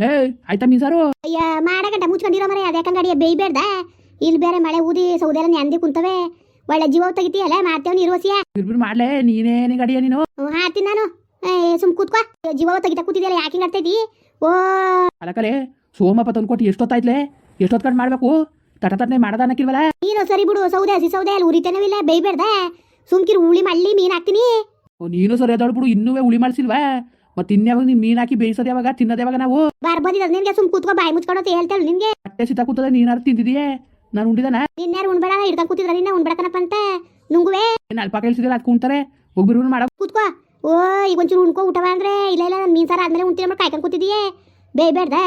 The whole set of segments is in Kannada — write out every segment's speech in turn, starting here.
ಲೇ ಆಯ್ತಾ ಮೀಸಾರು? ಅಯ್ಯ ಮಾಡಗಂಟ ಮುಚ್ಕೊಂಡಿರೋ ಮರೆ ಅದ್ಯಾಕಂಗ ಅಡಿಯ ಬೇಯ್ಬೇಡ್ದ? ಇಲ್ಲಿ ಬೇರೆ ಮಳೆ ಊದಿ ಸೌದೆ ಎಲ್ಲ ನೆಂದಿ ಕುಂತವೆ. ಒಳ್ಳೆ ಜೀವ ತೆಗಿತೀಯಲ್ಲ ಮಾಡ್ತೇವ್ ನಿರ್ವಸಿಯ ಬಿರ್ಬಿರ್ ಮಾಡ್ಲೆ ನೀನೇನೇ ಗಡಿಯ ನೀನು? ಹಾಡ್ತೀನಿ ನಾನು. ಏ ಸುಮ್ ಕೂತ್ಕೋ. ಜೀವ ತೆಗಿತಾ ಕೂತಿದ್ಯಲ್ಲ ಯಾಕೆ ಹಿಂಗ್ ಆಡ್ತೈತಿ ಓ. ಅಲಕಲೆ ಸೋಮಪ್ಪ ತಂದ್ಕೊಟ್ಟು ಎಷ್ಟೊತ್ತಾಯ್ತ್ಲೆ? ಎಷ್ಟೊತ್ತು ಕಟ್ ಮಾಡ್ಬೇಕು? ತಟ ತಟನೆ ಮಾಡದ ಅನ್ನಕ್ಕಿಲ್ವಲ್ಲ? ನೀನು ಸರಿ ಬಿಡು ಸೌದೆ ಹಸಿ ಸೌದೆ ಅಲ್ಲಿ ಉರಿತೇನವಿಲ್ಲ ಬೇಯ್ಬೇಡ್ದ? ಸುಮ್ಕಿರು ಉಳಿ ಮಳ್ಳಿ ಮೀನ್ ಹಾಕ್ತೀನಿ. ಓ, ನೀನು ಸರಿ ಅದಾಳ್ಬಿಡು ಇನ್ನೂ ಹುಳಿ ಮಾಡಿಸಿಲ್ವಾ? ಮತ್ತೆ ಇನ್ಯಾವಾಗ ನೀನ್ ಮೀನ್ ಹಾಕಿ ಬೇಯಿಸೋದು ಯಾವಾಗ ತಿನ್ನೋದು ಯಾವಾಗ ನಾವು? ಬಾರ್ ಬಂದಿದ ನಿನ್ಗೆ ಸುಮ್ ಕೂತ್ಕೋ ಬಾಯಿ ಮುಚ್ಕೊಂಡು ಅಂತ ಹೇಳ್ತೇಳು ನಿನ್ಗೆ. ಅಟ್ಟೆ ಸಿತ ಕೂತದ ನೀನಾರು ತಿಂದಿದೀಯೇ? ನಾನು ಉಂಡಿದಾನ? ನಿನ್ಯಾರು ಉಣ್ಬೇಡ ಹಿಡ್ಕೊಂಡ್ ಕೂತಿದ್ರ ನಿನ್ನ ಉಣ್ಬೇಡಕನಪ್ಪ ಅಂತ. ನುಂಗುವೆ. ಏನು ಅಲ್ಪ ಕೇಳಿಸಿದ್ರೆ ಅದು ಕುಂತಾರೆ ಒಬ್ಬರು ಮಾಡ ಕೂತ್ಕೋ. ಓ ಈಗ ಒಂಚೂರು ಉಣ್ಕೋ ಊಟವ ಅಂದ್ರೆ. ಇಲ್ಲ ಇಲ್ಲ ನಾನು ಮೀನ್ ಸಾರ ಆದ್ಮೇಲೆ ಉಣ್ತೀನಿ ಮಾಡಿ ಕಾಯ್ಕೊಂಡು ಕೂತಿದೀಯೇ. ಬೇಯ್ಬೇಡ್ದ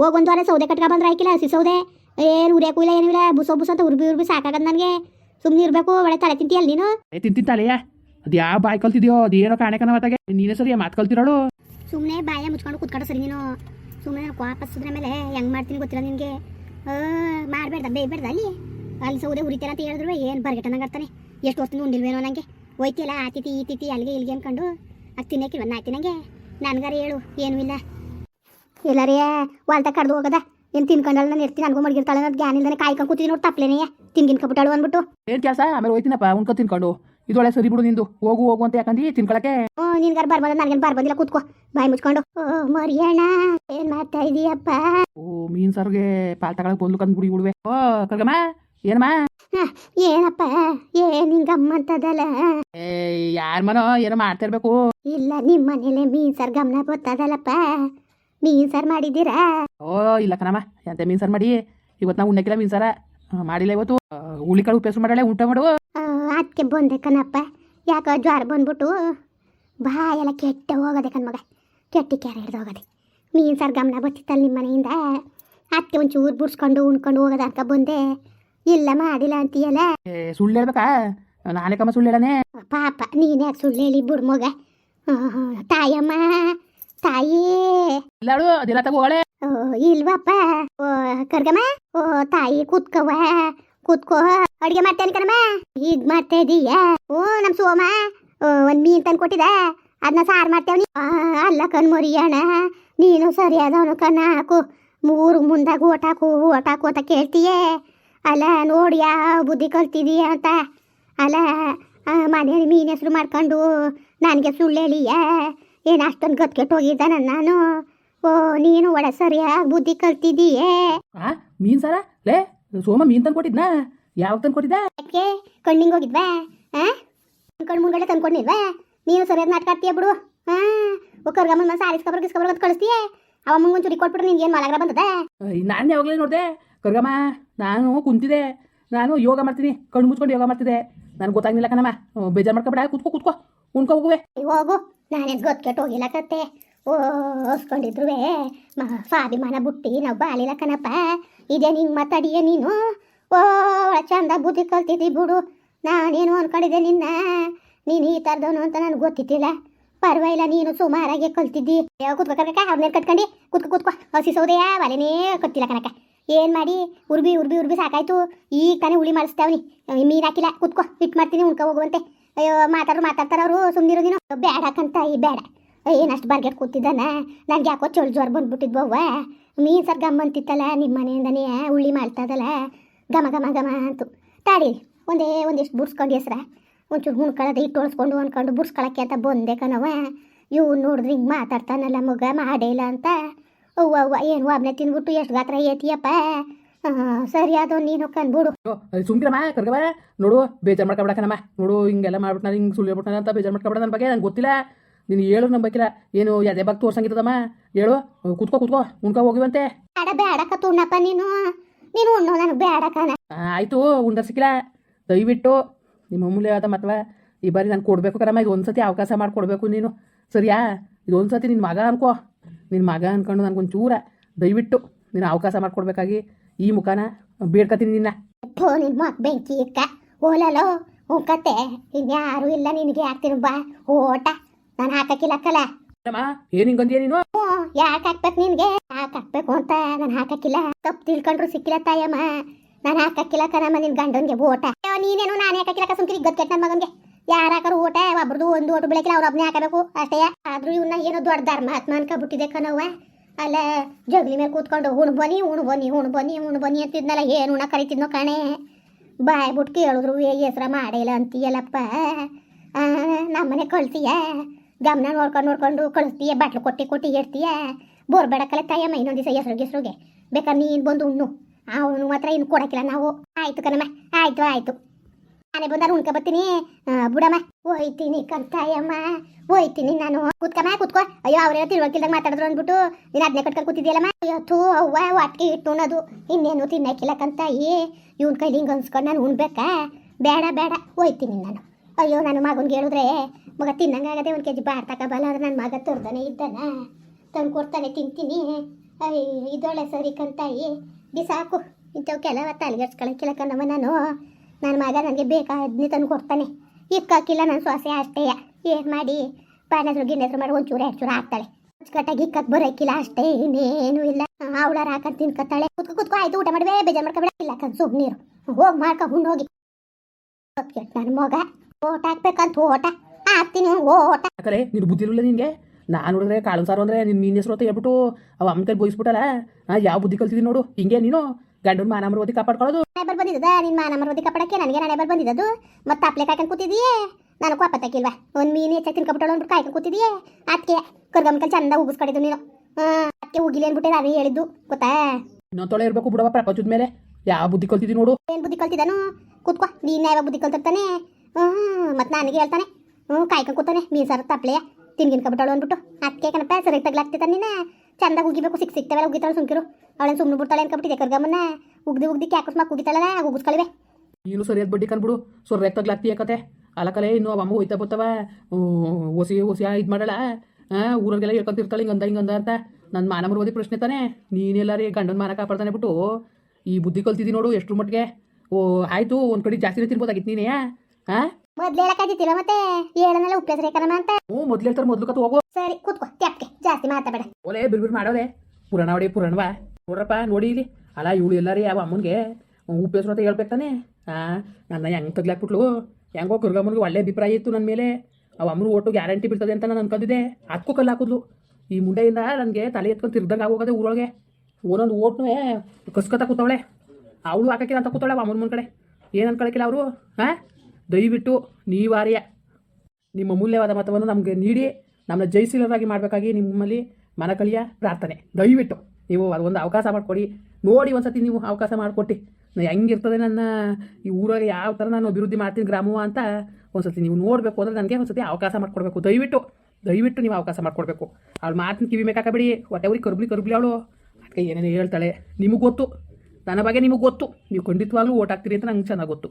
ಹೋಗ್ ಒಂದು ವಾರ ಸೌದೆ ಕಟ್ಕ ಬಂದ್ರೆ ಆಯ್ಕಿಲ್ಲ ಹಸಿ ಸೌದೆ ಏನು ಉರಿಯಕ್ಕೂ ಇಲ್ಲ ಏನಿಲ್ಲ ಬುಸೋ ಬುಸ ಅಂತ ಉರ್ಬಿ ಉರ್ಬಿ ಸಾಕಾಗದ್ ನನಗೆ. ಸುಮ್ಮನೆ ಇರಬೇಕು ಒಳ್ಳೆ ತಲೆ ತಿಂತೀಯಲ್ಲ ನೀನು? ಏ ತಿಂತಿಂತಾಲೆಯ ಅದು ಯಾವ ಬಾಯ್ ಕಲ್ತಿದ್ಯೋ ಅದೇನೋ ಕಾಣಕನ ಮಾತಾಗೆ. ನೀನೇ ಸರಿ ಮಾತು ಕಲ್ತಿರೋಳು? ಸುಮ್ಮನೆ ಬಾಯ ಮುಚ್ಕೊಂಡು ಕೂತ್ಕೊಂಡು ಸರಿ ನೀನು. ಸುಮ್ಮನೆ ವಾಪಸ್ಸಿದ್ರ ಮೇಲೆ ಹೆಂಗ್ ಮಾಡ್ತೀನಿ ಗೊತ್ತಿಲ್ಲ ನಿನಗೆ. ಮಾಡಬೇಡ್ದ ಬೇಯ್ಬೇಡ್ದ ಅಲ್ಲಿ. ಅಲ್ಲಿ ಸೌದೆ ಉರಿತೀರ ಅಂತ ಹೇಳಿದ್ರು ಏನು ಬರ್ಗೆಟನಂಗೆ ಆಗ್ತಾನೆ ಎಷ್ಟು ವರ್ಷದಿಂದ ಉಂಡಿಲ್ವೇನೋ ನನಗೆ ಹೋಯ್ತಿಯಲ್ಲ ಆ ತಿಥಿ ಈ ತಿಥಿ ಅಲ್ಲಿಗೆ ಇಲ್ಲಿಗೆ ಅನ್ಕೊಂಡು. ಅದು ತಿನ್ನಕ್ಕಿಲ್ವ ನಾ ತಿನ್ನಂಗೆ ನನ್ಗಾರ ಹೇಳು ಏನೂ ಇಲ್ಲ. ಎಲ್ಲರೇ ವಾಲ್ತ ಕಡ್ದು ಹೋಗದ. ಏನು ತಿನ್ಕೊಂಡಲ್ಲ ನಾನು ಇರ್ತೀನಿ ನನಗೂ ಮಡಗಿರ್ತಾಳೆ ಅನ್ನೋದು ಜ್ಞಾನ ಇಲ್ದಾನೆ ಕಾಯ್ಕೊಂಡು ಕೂತಿದ್ದೀನಿ ನೋಡಿ ತಪ್ಪಲೇನೆ ತಿನ್ಗಿನ್ಕೊಬಿಟ್ಟಾಳು ಅಂದ್ಬಿಟ್ಟು. ಏನು ಕೆಲಸ? ಆಮೇಲೆ ಹೋಯ್ತೀನಪ್ಪ ಉಣ್ಕೊ ತಿನ್ಕೊಂಡು. ಇದೊಳೆ ಸರಿ ಬಿಡು ನಿಂದು. ಹೋಗು ಹೋಗು ಅಂತ ಯಾಕಂದಿ? ತಿನ್ಕೊಳಕ್ಕೆ. ಓ ನಿನ್ಗಾರ ಬರ್ಬಂದ ನನಗೇನು ಬರ್ಬಂದಿಲ್ಲ ಕೂತ್ಕೋ. ಬಾಯಿ ಮುಚ್ಕೊಂಡು. ಓ ಮರಿಯಣ್ಣ ಏನು ಮಾಡ್ತಾ ಇದೀಯಪ್ಪ? ಓ ಮೀನ್ ಸರ್ಗೆ ಪಾಲ್ ತಗೊಳಕ್ ಬಂದ್ಲು ಕಂದ್ ಬಿಡಿ ಓ ಕರ್ಗಮ್ಮ ಏನಮ್ಮ? ಏನಪ್ಪ ಏನ್ ಹಿಂಗಮ್ಮ ಅಂತದಲ್ಲ? ಏ ಯಾರ ಮನೋ ಏನೋ ಮಾಡ್ತಿರ್ಬೇಕು ಇಲ್ಲ ನಿಮ್ಮ ಮನೇಲೆ ಮೀನ್ ಸಾರ್ ಗಮನ ಗೊತ್ತದಲ್ಲಪ್ಪ. ಮೀನ್ ಸಾರ್ ಮಾಡಿದ್ದೀರಾ? ಓ ಇಲ್ಲ ಕಣಮ್ಮ ಎಂತ ಮೀನ್ ಸಾರ್ ಮಾಡಿ? ಇವತ್ತು ನಾವು ಉಣ್ಣಕ್ಕಿಲ್ಲ ಮೀನ್ ಸಾರ. ಮಾಡಿಲ್ಲ ಇವತ್ತು. ಹುಳಿಕಾಳು ಉಪಯೋಗ ಮಾಡಲ್ಲ ಊಟ ಮಾಡು. ಅದಕ್ಕೆ ಬಂದೆ ಕಣಪ್ಪ. ಯಾಕೋ ಜ್ವಾರ ಬಂದ್ಬಿಟ್ಟು ಬಾಯೆಲ್ಲ ಕೆಟ್ಟ ಹೋಗೋದೆ ಕಣ್ಮಗ ಕೆಟ್ಟಿ ಕೆರೆ ಹಿಡ್ದು ಹೋಗೋದೆ. ಮೀನ್ ಸರ್ ಗಮನ ಗೊತ್ತಿತ್ತಲ್ಲ ನಿಮ್ಮ ಮನೆಯಿಂದ? ಅದಕ್ಕೆ ಒಂಚೂರು ಬುಡ್ಸ್ಕೊಂಡು ಉಣ್ಕೊಂಡು ಹೋಗೋದ ಅಂತ ಬಂದೆ. ಇಲ್ಲ ಮಾಡಿಲ್ಲ ಅಂತೀಯಲ್ಲ? ಸುಳ್ಳು ಹೇಳ್ಬೇಕಾ? ನಾನೇ ಕಮ್ಮ ಸುಳ್ಳು ಹೇಳನೆ. ಪಾಪ ನೀನು ಯಾಕೆ ಸುಳ್ಳು ಹೇಳಿ ಬಿಡು ಮಗ? ತಾಯಮ್ಮ ತಾಯಿ. ಇಲ್ಲಾಳು ತಗೋಳೆ ಓ ಇಲ್ವಪ್ಪ. ಓ ಕರ್ಗಮ್ಮ. ಓ ತಾಯಿ ಕೂತ್ಕವ ಕೂತ್ಕೋ. ಅಡ್ಗೆ ಮಾಡ್ತೇನೆ ಕಣಮ್ಮ. ಈಗ ಮಾಡ್ತಾ ಇದೀಯ? ಓ, ನಮ್ ಸೋಮ. ಒಂದ್ ಮೀನ್ ತಂದು ಕೊಟ್ಟಿದ ಅದನ್ನ ಸಾರು ಮಾಡ್ತೇವನಿ ಅಲ್ಲ ಕಣ್ಮರಿಯಣ ನೀನು ಸರಿಯಾದವನು ಕಣ್ಣ ಹಾಕು. ಮೂರು ಮುಂದಾಗ ಓಟ್ ಹಾಕು ಓಟ್ ಹಾಕು ಅಂತ ಕೇಳ್ತೀಯೇ? ಅಲ್ಲ, ನೋಡಿ ಯಾವ ಬುದ್ಧಿ ಕಲ್ತಿದೀಯ ಅಂತ. ಅಲ್ಲ ಮನೇಲಿ ಮೀನ್ ಹೆಸರು ಮಾಡ್ಕೊಂಡು ನನಗೆ ಸುಳ್ಳು ಹೇಳಿಯ? ಏನು ಅಷ್ಟೊಂದು ಗತ್ಕೆಟ್ಟು ಹೋಗಿದ್ದಾನ ನಾನು? ಓ, ನೀನು ಒಳ ಸರಿಯಾಗಿ ಬುದ್ಧಿ ಕಲ್ತಿದೀಯೇ? ಮೀನ್ ಸರ? ಲೇ, ಸೋಮ ಮೀನ್ ತಂದು ಕೊಟ್ಟಿದ್ನಾ? ಯಾವಾಗ ತಂದು ಕೊಟ್ಟಿದ್ದೆ ಯಾಕೆ ಕಣ್ಣಿಂಗ್ ಹೋಗಿದ್ವಾ. ಆ? ಕಣ್ಣು ಮುಂಗಡೆ ತಂದ್ಕೊಂಡಿದ್ವಾ ನೀನು ಸರಿಯಾದ ನಾಟಕ ಆಡ್ತೀಯ ಬಿಡು. ಹಾ ಕರ್ಗಮ್ಮನ ಮನಸ್ಸು ಸಾರಿಸ್ಕೊಬ್ರ ಗಿಸ್ಕೊಬ್ರ ಅಂತ ಕಳಿಸ್ತೀಯ. ಅವ ಮುಂಗೊಂದು ಚುರಿ ಕೊಟ್ಬಿಟ್ರೆ ನಿನ್ಗೆ ಏನು ಮಲಗ್ರ ಬಂದದ? ನಾನು ಯಾವಾಗಲೇ ನೋಡಿದೆ ಕರ್ಗಮ್ಮ ನಾನು ಕುಂತಿದೆ ನಾನು ಯೋಗ ಮಾಡ್ತೀನಿ ಕಣ್ಣು ಮುಚ್ಕೊಂಡು ಯೋಗ ಮಾಡ್ತಿದ್ದೆ. ನನಗೆ ಗೊತ್ತಾಗಿಲ್ಲ ಕಣಮ್ಮ. ಬೇಜಾರು ಮಾಡ್ಕೊಬೇಡ ಕೂತ್ಕೋ ಕೂತ್ಕೋ. ಉಣ್ಕೋ ಹೋಗುವೆ. ಹೋಗು. ನಾನೇನು ಗೊತ್ಕೆಟ್ಟು ಹೋಗಿಲ್ಲ ಕತ್ತೆ. ಓ ಹೊಸ್ಕೊಂಡಿದ್ರು ಸ್ವಾಭಿಮಾನ ಬುಟ್ಟಿ ನಾವು ಬಾಲಿಲ್ಲ ಕಣಪ್ಪ. ಇದೇ ನಿಂಗೆ ಮಾತಾಡಿಯ ನೀನು. ಓ ಚಂದ ಬುದ್ಧಿ ಕಲ್ತಿದ್ದಿ ಬಿಡು. ನಾನೇನು ಅನ್ಕೊಂಡಿದ್ದೆ ನಿನ್ನ. ನೀನು ಈ ಥರದವನು ಅಂತ ನನಗೆ ಗೊತ್ತಿದ್ದಿಲ್ಲ. ಪರವಾಗಿಲ್ಲ, ನೀನು ಸುಮಾರಾಗಿ ಕಲ್ತಿದ್ದಿ. ಯಾವ ಕೂತ್ಬೇಕಕ್ಕ ಅವ್ನೇನು ಕಟ್ಕೊಂಡು. ಕೂತ್ಕೊ ಕೂತ್ಕೊ. ಹಸಿ ಸೌದೆಯ ಒಲೆನೇ ಕತ್ತಿಲ್ಲ ಕನಕ ಏನು ಮಾಡಿ? ಉರ್ಬಿ ಉರ್ಬಿ ಉರ್ಬಿ ಸಾಕಾಯ್ತು. ಈಗ ತಾನೇ ಹುಳಿ ಮಾಡಿಸ್ತಾವ್ನಿ. ಮೀನು ಹಾಕಿಲ್ಲ, ಕೂತ್ಕೊ. ಹಿಟ್ ಮಾಡ್ತೀನಿ, ಉಣ್ಕೊ, ಹೋಗುವಂತೆ. ಅಯ್ಯೋ, ಮಾತಾಡ್ರು, ಮಾತಾಡ್ತಾರ ಅವರು. ಸುಮ್ಮನಿರೋ ಬೇಡ ಕಂತ, ಈ ಬೇಡ ಏನಷ್ಟು ಬಾರ್ಗೆಟ್ ಕೂತಿದ್ದಾನ. ನನಗೆ ಯಾಕೋ ಚೊಳ್ ಜ್ವರ ಮೀನ್ ಸರ್ ಗಮ್ಮಂತಿತ್ತಲ್ಲ ನಿಮ್ಮ ಮನೆಯಿಂದನೇ ಉಳ್ಳಿ ಮಾಡ್ತದಲ್ಲ. ಘಮ ಘಮ ಘಮ ಅಂತು. ತಾಡಿ ಒಂದೇ ಒಂದಿಷ್ಟು ಬುಡ್ಸ್ಕೊಂಡು ಹೆಸ್ರ. ಒಂಚೂರು ಹುಣ್ಕೊಳ್ಳೋದು ಹಿಟ್ಟು ಹೊಳ್ಸ್ಕೊಂಡು ಅಂದ್ಕೊಂಡು ಬುಡ್ಸ್ಕೊಳಕ್ಕೆ ಅಂತ ಬಂದೆ ಕಣವ ಇವು ನೋಡಿದ್ರೆ ಹಿಂಗೆ ಮಾತಾಡ್ತಾನಲ್ಲ ಮಗ ಮಾಡೇ ಅಂತ. ಅವ್ವ ಅವ್ವ ಏನು ಒಬ್ನೇ ತಿನ್ಬಿಟ್ಟು ಎಷ್ಟು ಗಾತ್ರ ಏತಿಯಪ್ಪ ಸರಿ ಅದು ನೀನು ಕಂದ್ಬಿಡು ಸುಮ್ಕಿರಮ್ಮ ಕರ್ಗವ ನೋಡು ಬೇಜಾರು ಮಾಡ್ಕೊಬೇಡ ಕಣಮ್ಮ. ನೋಡು ಹಿಂಗೆಲ್ಲ ಮಾಡ್ಬಿಟ್ಟು ನಾನು ಹಿಂಗೆ ಸುಳ್ಳು ಹೇಳ್ಬಿಟ್ಟು ಅಂತ ಬೇಜಾರು ಮಾಡ್ಕೊಬೇಡ ನನ್ನ ಬಗ್ಗೆ ನಂಗೆ ಗೊತ್ತಿಲ್ಲ. ನೀನು ಹೇಳು ನಂಬಕ್ಕಿಲ್ಲ ಏನು ಯಾವ್ದೇ ಬಗ್ಗೆ ತೋರ್ಸಂಗಿತ್ತದಮ್ಮ? ಹೇಳು ಕುತ್ಕೋ ಕೂತ್ಕೋ ಉಣ್ಕೋ ಹೋಗಿವಂತೆ. ಅಡ ಬೇಡಕ್ಕ ತುಣ್ಣಪ್ಪ ನೀನು. ನೀನು ಉಣ್ಣು ನನಗೆ ಬೇಡ ಆ, ಆಯ್ತು ಉಂಡ ಸಿಕ್ಕಿಲ್ಲ. ದಯವಿಟ್ಟು ನಿಮ್ಮ ಅಮೂಲ್ಯವಾದ ಮತ್ವ ಈ ಬಾರಿ ನಾನು ಕೊಡಬೇಕು ಕರಮ್ಮ ಇದು ಒಂದ್ಸತಿ ಅವಕಾಶ ಮಾಡಿಕೊಡ್ಬೇಕು ನೀನು. ಸರಿಯಾ? ಇದು ಒಂದ್ಸತಿ ನಿನ್ನ ಮಗ ಅನ್ಕೋ. ನಿನ್ನ ಮಗ ಅನ್ಕೊಂಡು ನನಗೊಂಚೂರ ದಯವಿಟ್ಟು ನೀನು ಅವಕಾಶ ಮಾಡಿಕೊಡ್ಬೇಕಾಗಿ ಈ ಮುಖಾನ ಬೇಡ್ಕತೀನಿ ನಿನ್ನ. ಥೋ ನಿನ್ ಮಕ್ ಬೆಂಕಿ ಇಕ್ಕ ಓಲಲೋ ಉಂಕತ್ತೆ ಇನ್ಯಾರು ಇಲ್ಲ ನಿನಗೆ ಹಾಕ್ತೀನಿ ಬಾ. ಓಟ. ನಾನು ಹಾಕಕ್ಕಿಲ್ಲಕ್ಕಲ್ಲ ಏನಮ್ಮ ಏನು ಹಿಂಗಂದ್ಯ ನೀನು? ಯಾಕೆ ಹಾಕ್ಬೇಕು ನಿನ್ಗೆ? ಹಾಕ್ಬೇಕು ಅಂತ ನಾನು ಹಾಕಕ್ಕಿಲ್ಲ ತಪ್ಪು ತಿಳ್ಕೊಂಡ್ರು ಸಿಕ್ಕಿಲ್ಲ ತಾಯಮ್ಮ. ನಾನು ಹಾಕಕ್ಕಿಲ್ಲ ಕಣಮ್ಮ, ನಿನ್ ಗಂಡನ್ಗೆ ಓಟ. ನೀನೇನು ನಾನು ಹಾಕಕ್ಕಿಲ್ಲ ಸುಮ್ಕಿರಿ ಗತ್ಕೆಟ್ ನನ್ನ ಮಗನ್ಗೆ. ಯಾರು ಹಾಕರು ಓಟ ಒಬ್ರದ್ದು ಒಂದು ಓಟು ಬೆಳಕಿಲ್ಲ, ಅವ್ರು ಒಬ್ಬನೇ ಹಾಕಬೇಕು, ಅಷ್ಟೇ. ಆದ್ರೂ ಇವನ್ನ ಏನೋ ದೊಡ್ಡ ಧರ್ಮಾತ್ಮ ಅನ್ಕೊಬಿಟ್ಟಿದೆ ಕಣವ್ವ. ಅಲ್ಲ, ಜಗಲಿ ಮೇಲೆ ಕೂತ್ಕೊಂಡು, ಉಣ್ ಬನ್ನಿ ಉಣ್ ಬನ್ನಿ ಉಣ್ ಬನ್ನಿ ಉಣ್ ಬನ್ನಿ ಅಂತಿದ್ನಲ್ಲ, ಏನು ಉಣ ಕರಿತಿದ್ನೋ ಕಣೆ. ಬಾಯ್ ಬಿಟ್ಟು ಕೇಳಿದ್ರು ಹೆಸ್ರ ಮಾಡಿಲ್ಲ ಅಂತೀಯಲ್ಲಪ್ಪ. ನಮ್ಮನೆ ಕಳ್ತೀಯ. ಗಮನ ನೋಡ್ಕೊಂಡು ನೋಡ್ಕೊಂಡು ಕಳಿಸ್ತೀಯ, ಬಟ್ಲು ಕೊಟ್ಟಿ ಕೊಟ್ಟಿ ಇಡ್ತೀಯ. ಬೋರ್ಬೇಡ ಕಲೆ ತಾಯಮ್ಮ ಇನ್ನೊಂದು ದಿವಸ ಹೆಸ್ರು, ಗೆಸ್ರುಗೆ. ಬೇಕಾದ್ರೆ ನೀನು ಬಂದು ಉಣ್ಣು. ಅವನು ಮಾತ್ರ ಇನ್ನು ಕೊಡಕ್ಕಿಲ್ಲ ನಾವು. ಆಯ್ತು ಕಣಮ್ಮ, ಆಯ್ತು ಆಯ್ತು. ನಾನೇ ಬಂದಾರು ಉಣ್ಕ ಬರ್ತೀನಿ. ಬುಡಮ್ಮ, ಹೋಯ್ತೀನಿ ಕಂತಾಯಮ್ಮ ಹೋಯ್ತೀನಿ ನಾನು. ಕುತ್ಕಮ್ಮ, ಕುತ್ಕೋ. ಅಯ್ಯೋ ಅವ್ರೆಲ್ಲ ತಿಳುವಳಿಕಿಲ್ದಾಗ ಮಾತಾಡಿದ್ರು ಅಂದ್ಬಿಟ್ಟು ನೀನು ಅದನ್ನೇ ಕಟ್ಕೊಂಡು ಕೂತಿದ್ಯಲ್ಲಮ್ಮ? ಅಯ್ಯೋ, ಥೂ, ಅವ್ವ, ವಾಟ್ಕಿ ಇಟ್ಟು ಉಣ್ಣೋದು ಇನ್ನೇನು ತಿನ್ನಕ್ಕಿಲ್ಲ ಕಂತಾಯಿ ಇವನ್ ಕೈಲಿ ಹಿಂಗೆ ಅನ್ಸ್ಕೊಂಡು ನಾನು ಉಣ್ಬೇಕಾ? ಬೇಡ ಬೇಡ, ಹೋಯ್ತೀನಿ ನಾನು. ಅಯ್ಯೋ, ನಾನು ಮಗನ್ಗೆ ಹೇಳಿದ್ರೆ, ಮಗ ತಿನ್ನಂಗಾಗದೆ ಒಂದು ಕೆ ಜಿ ಬಾರ್ ತಗೋಬಲ್ಲ ಅಂದ್ರೆ ನನ್ನ ಮಗ ತರ್ದಾನೆ ಇದ್ದಾನ. ತಂದು ಕೊಡ್ತಾನೆ, ತಿಂತೀನಿ. ಇದೊಳ್ಳೆ ಸರಿ ಕಂತಾಯಿ. ಬಿಸಾಕು ಕೆಲವ ತಲೆಗೆಡ್ಸ್ಕೊಳಕ್ಕಿಲ್ಲ ಕಣಮ್ಮ ನಾನು. ನನ್ನ ಮಗ ನನಗೆ ಬೇಕಾದ್ನಿ ತಂದು ಕೊಡ್ತಾನೆ. ಇಕ್ಕಾಕಿಲ್ಲ ನನ್ನ ಸೊಸೆ ಅಷ್ಟೇ. ಏನು ಮಾಡಿ? ಪಾನೆದ್ರು ಗಿನ್ನೆದ್ರು ಮಾಡಿ ಒಂಚೂರು ಎರಡು ಚೂರು ಹಾಕ್ತಾಳೆ. ಕಟ್ಟಾಗಿ ಇಕ್ಕಕ್ಕೆ ಬರೋಕ್ಕಿಲ್ಲ ಅಷ್ಟೇ, ಇನ್ನೇನು ಇಲ್ಲ. ಅವಳಾರ ಹಾಕೊಂಡು ತಿನ್ಕತ್ತಾಳೆ. ಕುತ್ಕೊ ಕುತ್ಕೊ, ಆಯ್ತು, ಊಟ ಮಾಡ್ಬೇ ಬೇಜಾರು ಮಾಡ್ಕೊಬೇಡ. ಇಲ್ಲ ಕನ್ ಸುಮ್ಮನೀರು ಹೋಗಿ ಮಾಡ್ಕೊಂಡು ಹೋಗಿ. ನನ್ನ ಮಗ. ಓಟ್ ಹಾಕ್ಬೇಕಂತ ಓಟ. ಹಾಕ್ತೀನಿ, ಓಟ. ಯಾಕರೆ ನೀನು ಬುದ್ಧಿ ಇರಲಿಲ್ಲ ನಿನಗೆ? ನಾನು ನೋಡಿದ್ರೆ ಕಾಳು ಸಾರು ಅಂದರೆ ನಿನ್ನ ಮೀನ್ ಹೆಸರು ಅಂತ ಹೇಳ್ಬಿಟ್ಟು ಅವ ಅಮ್ಮನ ಕೈ ಬೋಯಿಸ್ಬಿಟ್ಟಲ್ಲ? ಯಾವ ಬುದ್ಧಿ ಕಲ್ತಿದ್ದೀನಿ ನೋಡು. ಹಿಂಗೆ ನೀನು ಗಂಡನ ಮಾನಮರವತಿ ಕಾಪಾಡ್ಕೊಳ್ಳೋದು. ನಾಳೆ ಬರ್ ಬಂದಿದ್ದದ? ನಿನ್ನ ಮಾನ ಮರದಿ ಕಪ್ಪಡಕ್ಕೆ ನನಗೆ ನಾಳೆ ಬರ್ ಬಂದಿದ್ದದು. ಮತ್ತೆ ಅಪ್ಲೆ ಕಾಯ್ಕೊಂಡು ಕೂತಿದೀಯೇ ನಾನು ಕೋಪ ತಕ್ಕಿಲ್ವಾ ಒಂದು ಮೀನು ಹೆಚ್ಚಾಗಿ ತಿನ್ಕೊಬಿಟ್ಟಳು ಅಂದ್ಬಿಟ್ಟು ಕಾಯ್ಕೊಂಡು ಕೂತಿದೀಯೇ ಅದಕ್ಕೆ ಕರ್ಗಮ್ಮಕಲ್ ಚಂದ ಉಗಿಸ್ಕೊಂಡಿದ್ದು ನೀನು. ಅದಕ್ಕೆ ಉಗಿಲಿ ಅಂದ್ಬಿಟ್ಟೆ ನಾನು ಹೇಳಿದ್ದು. ಗೊತ್ತಾ? ಇನ್ನೊಂದು ತೊಳೆ ಇರಬೇಕು ಬಿಡವ ಪ್ರಪಂಚದ ಮೇಲೆ. ಯಾವ ಬುದ್ಧಿ ಕಲ್ತಿದ್ದೀನಿ ನೋಡು. ಏನು ಬುದ್ಧಿ ಕಲ್ತಿದ್ದಾನು? ಕೂತ್ಕೋ. ನೀನು ಯಾವಾಗ ಬುದ್ಧಿ ಕಲ್ತಿರ್ತಾನೆ? ಹ್ಞೂ ಮತ್ತು ನನಗೆ ಹೇಳ್ತಾನೆ. ಹ್ಞೂ ಕಾಯ್ಕೊಂಡು ಕೂತಾನೆ ಮೀನು ಸಾರು ತಪ್ಲೆಯ. ತಿನ್ಗಿನ್ಕೊಬಿಟ್ಟಳು ಅಂದ್ಬಿಟ್ಟು. ಅದಕ್ಕೆ ಕಣಪ್ಪ, ಸರಿ ತಗ್ಲಾಗ್ತಿದ್ದಾನೆ ನೀನು ಚಂದಾಗಿ ಉಗಿಬೇಕು ಸಿಕ್ ಸಿಕ್ತವೆಲ್ಲ ಉಗಿತಾಳೆ ಸುಮ್ಕಿರು. ಅವಳೇನು ಸುಮ್ಮನೆ ಬಿಡ್ತಾಳೆ ಅನ್ಕೊಬಿಟ್ಟಿದೆ ಕರ್ಗಮ್ಮನ ಉಗ್ದಿ ಉಗ್ದಿ ಕ್ಯಾಕಸ್ ಮಾಕ್ ಉಗಿತಾಳಲ್ಲ ಉಗಿಸ್ಕೊಳಿವೆ ನೀನು ಸರಿಯಾದ ಬಡ್ಡಿ ಕಂಡ್ಬಿಡು ಸೊರ್ರೆ ತಗ್ಲಾಗ್ತೀಯ ಕತೆ. ಅಲಕಲೆ ಇನ್ನು ಅಮ್ಮ ಹೋಯ್ತಾ ಬತ್ತವ. ಒಸಿ ಒಸಿ ಇದು ಮಾಡಲ್ಲ. ಹಾಂ ಊರಿಗೆಲ್ಲ ಹೇಳ್ಕೊಂತಿರ್ತಾಳೆ ಹಿಂಗಂದ ಹಿಂಗಂದ ಅಂತ. ನನ್ನ ಮಾನ ಮಾನಮರವತಿ ಪ್ರಶ್ನೆ ತಾನೆ. ನೀನೆಲ್ಲಾರಿ ಗಂಡನ ಮಾನ ಕಾಪಾಡ್ತಾನೆ ಬಿಟ್ಟು. ಈ ಬುದ್ಧಿ ಕಲ್ತಿದ್ದೀನಿ ನೋಡು ಎಷ್ಟು ಮಟ್ಟಿಗೆ. ಓ, ಆಯಿತು, ಒಂದು ಕಡೆ ಜಾಸ್ತಿನೇ ತಿನ್ಬೋದಾಗಿತ್ತು ನೀನೇ ಹಾಂ ಮೊದ್ಲು ಹೇಳಕ್ಕಾಗಿತ್ತಿಲ್ಲ ಮತ್ತೆ? ಹೇಳನಲ್ಲ ಉಪ್ಪೆಸರು ಅಂತ? ಹ್ಞೂ ಮೊದ್ಲು ಹೇಳ್ತಾರೆ ಮೊದ್ಲು ಕತ್ ಹೋಗು. ಸರಿ ಕೂತ್ಕೋ ತ್ಯಾಪ್ಕೆ ಜಾಸ್ತಿ ಮಾತಾಬೇಡ ಓಲೇ ಬಿರ್ಬಿರ್ ಮಾಡೋರೆ. ಪುರಾಣ ಹೊಡಿ ಪುರಾಣವ ನೋಡ್ರಪ್ಪ ನೋಡಿ ಇಲ್ಲಿ. ಅಲ್ಲ ಇವಳು ಎಲ್ಲಾರಿ ಯಾವ ಅಮ್ಮನಿಗೆ ಉಪ್ಪು ಹೆಸರು ಅಂತ ಹೇಳ್ಬೇಕು ತಾನೆ? ಹಾಂ ನನ್ನ ಹೆಂಗೆ ತಗ್ಲಾಕ್ಬಿಟ್ಲು? ಹೆಂಗೋ ಕರ್ಗಮ್ಮನಿಗೆ ಒಳ್ಳೆ ಅಭಿಪ್ರಾಯ ಇತ್ತು ನನ್ನ ಮೇಲೆ. ಅವ ಅಮ್ಮನ ಓಟು ಗ್ಯಾರಂಟಿ ಬೀಳ್ತದೆ ಅಂತ ನಾನು ಅನ್ಕೊಂಡಿದ್ದೆ. ಅದಕ್ಕೂ ಕಲ್ಲು ಹಾಕಿದ್ಲು. ಈ ಮುಂಡೆಯಿಂದ ನನಗೆ ತಲೆ ಎತ್ಕೊಂಡು ತಿರ್ದಂಗೆ ಆಗೋಗದೆ ಊರೊಳಗೆ. ಒಂದೊಂದು ಓಟ್ನೂ ಕಸ್ಕೊತ ಕೂತವಳೆ. ಅವಳು ಹಾಕಕ್ಕಿಲ್ಲ ಅಂತ ಕೂತಾಳೆ ಅಮ್ಮನ ಮುಂದ್ ಕಡೆ ಏನು ಅನ್ಕೊಳಕ್ಕಿಲ್ಲ ಅವರು? ಹಾಂ ದಯವಿಟ್ಟು ನೀವಾರ್ಯ ನಿಮ್ಮ ಮೂಲ್ಯವಾದ ಮತವನ್ನು ನಮಗೆ ನೀಡಿ ನಮ್ಮನ್ನ ಜಯಶೀಲರಾಗಿ ಮಾಡಬೇಕಾಗಿ ನಿಮ್ಮಲ್ಲಿ ಮನಕಳಿಯ ಪ್ರಾರ್ಥನೆ. ದಯವಿಟ್ಟು ನೀವು ಒಂದು ಅವಕಾಶ ಮಾಡಿಕೊಡಿ. ನೋಡಿ ಒಂದ್ಸತಿ ನೀವು ಅವಕಾಶ ಮಾಡಿಕೊಟ್ಟು. ಹೆಂಗಿರ್ತದೆ ನನ್ನ ಈ ಊರಾಗ ಯಾವ ಥರ ನಾನು ಅಭಿವೃದ್ಧಿ ಮಾಡ್ತೀನಿ ಗ್ರಾಮವ ಅಂತ ಒಂದ್ಸತಿ ನೀವು ನೋಡಬೇಕು ಅಂದರೆ ನನಗೆ ಒಂದ್ಸತಿ ಅವಕಾಶ ಮಾಡಿಕೊಡ್ಬೇಕು. ದಯವಿಟ್ಟು ದಯವಿಟ್ಟು ನೀವು ಅವಕಾಶ ಮಾಡಿಕೊಡ್ಬೇಕು. ಅವ್ಳು ಮಾತಿನ ಕಿವಿ ಮೇಕಾಕಬೇಡಿ ಹೊಟ್ಟೆ ಊರಿಗೆ ಕರ್ಬ್ಲಿ ಕರ್ಬ್ಲಿ ಅವಳು. ಅದಕ್ಕೆ ಏನೇನು ಹೇಳ್ತಾಳೆ. ನಿಮಗೆ ಗೊತ್ತು. ನನ್ನ ಬಗ್ಗೆ ನಿಮಗೆ ಗೊತ್ತು. ನೀವು ಖಂಡಿತವಾಗ್ಲೂ ಓಟ್ ಹಾಕ್ತೀರಿ ಅಂತ ನಂಗೆ ಚೆನ್ನಾಗಿ ಗೊತ್ತು.